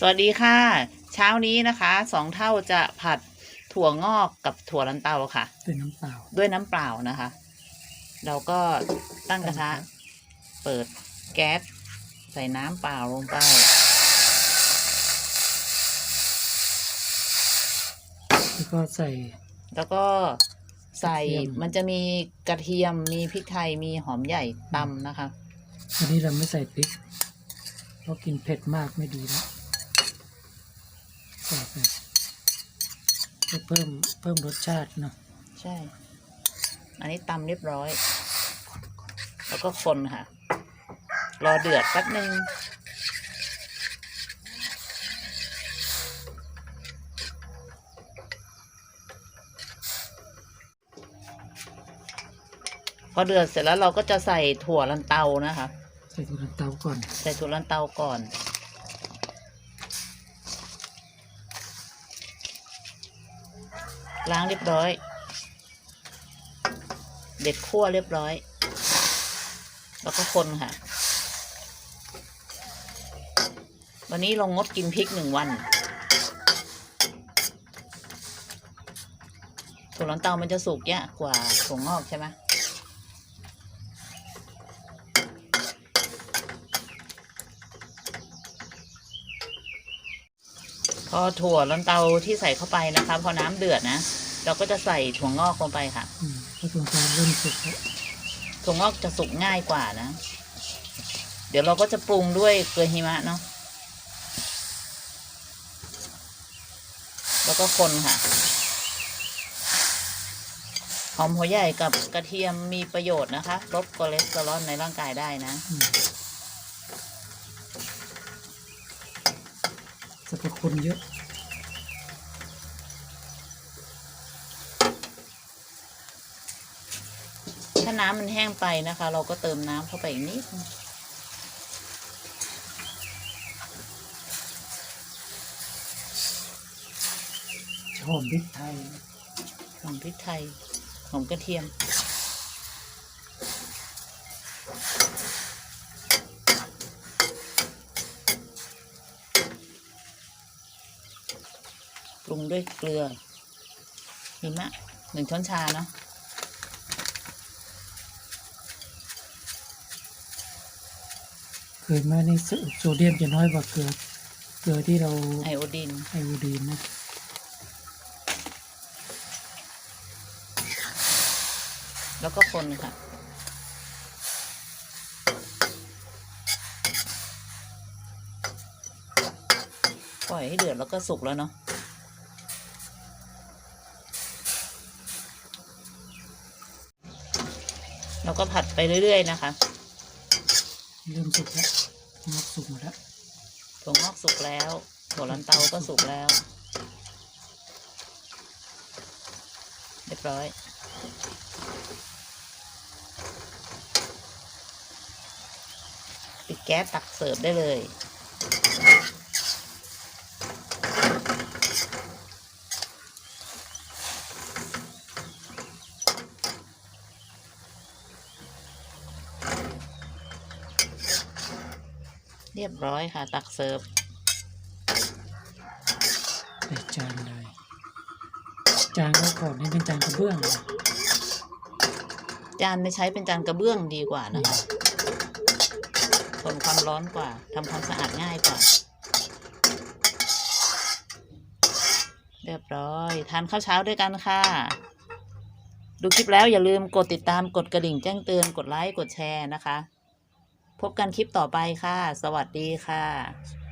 สวัสดีค่ะ เช้านี้นะคะสองเท่าจะผัดถั่วงอกกับถั่วลันเตาค่ะ ด้วยน้ำเปล่า ด้วยน้ำเปล่านะคะ เราก็ตั้งกระทะ เปิดแก๊สใส่น้ำเปล่าลงไปแล้วก็ใส่ แล้วก็ใส่กระเทียม มันจะมีกระเทียมมีพริกไทยมีหอมใหญ่ตำนะคะ วันนี้เราไม่ใส่พริกเพราะกินเผ็ดมากไม่ดีนะใส่ไป เพื่อเพิ่มเพิ่มรสชาติเนาะใช่ อันนี้ตำเรียบร้อย แล้วก็คนค่ะ รอเดือดแป๊บนึงพอเดือดเสร็จแล้วเราก็จะใส่ถั่วลันเตานะคะ ใส่ถั่วลันเตาก่อน ใส่ถั่วลันเตาก่อน ล้างเรียบร้อย เด็ดขั้วเรียบร้อย แล้วก็คนค่ะ วันนี้ลงงดกินพริกหนึ่งวันถั่วลันเตามันจะสุกยากกว่าถั่วงอกใช่ไหม อถั่วลันเตาที่ใส่เข้าไปนะคะ พอน้ำเดือดนะ เราก็จะใส่ถั่วงอกลงไปค่ะอืมถ้าถั่วลันเตาเริ่มสุกแล้วถั่วงอกจะสุกง่ายกว่านะ เดี๋ยวเราก็จะปรุงด้วยเกลือหิมะเนาะแล้วก็คนค่ะหอมหัวใหญ่กับกระเทียมมีประโยชน์นะคะ ลดคอเลสเตอรอลในร่างกายได้นะ อืม สรรพคุณเยอะถ้าน้ำมันแห้งไปนะคะ เราก็เติมน้ำเข้าไปอีกนิดนึงหอมพริกไทยหอมพริกไทยหอมกระเทียม ปรุงด้วยเกลือหิมะหนึ่งช้อนชาเนาะเคยไหมานี่โซโซเดียมจะน้อยกว่าเกลือ เกลือที่เราไอโอดีนไอโอดีนนะแล้วก็คนค่ะปล่อยให้เดือดแล้วก็สุกแล้วเนาะ เราก็ผัดไปเรื่อย ๆ นะคะเริ่มสุกแล้วงอกสุกหมดแล้วถั่วงอกสุกแล้วถั่วลันเตาก็สุกแล้วเรียบร้อย ปิดแก๊สตักเสิร์ฟได้เลย เรียบร้อยค่ะ ตักเสิร์ฟใส่จานเลย จานก็ก่อนนี่เป็นจานกระเบื้องนะจานไม่ใช้เป็นจานกระเบื้องดีกว่านะคะทนความร้อนกว่าทำความสะอาดง่ายกว่า เรียบร้อย ทานข้าวเช้าด้วยกันค่ะ ดูคลิปแล้วอย่าลืมกดติดตามกดกระดิ่งแจ้งเตือนกดไลค์กดแชร์นะคะ พบกันคลิปต่อไปค่ะ สวัสดีค่ะ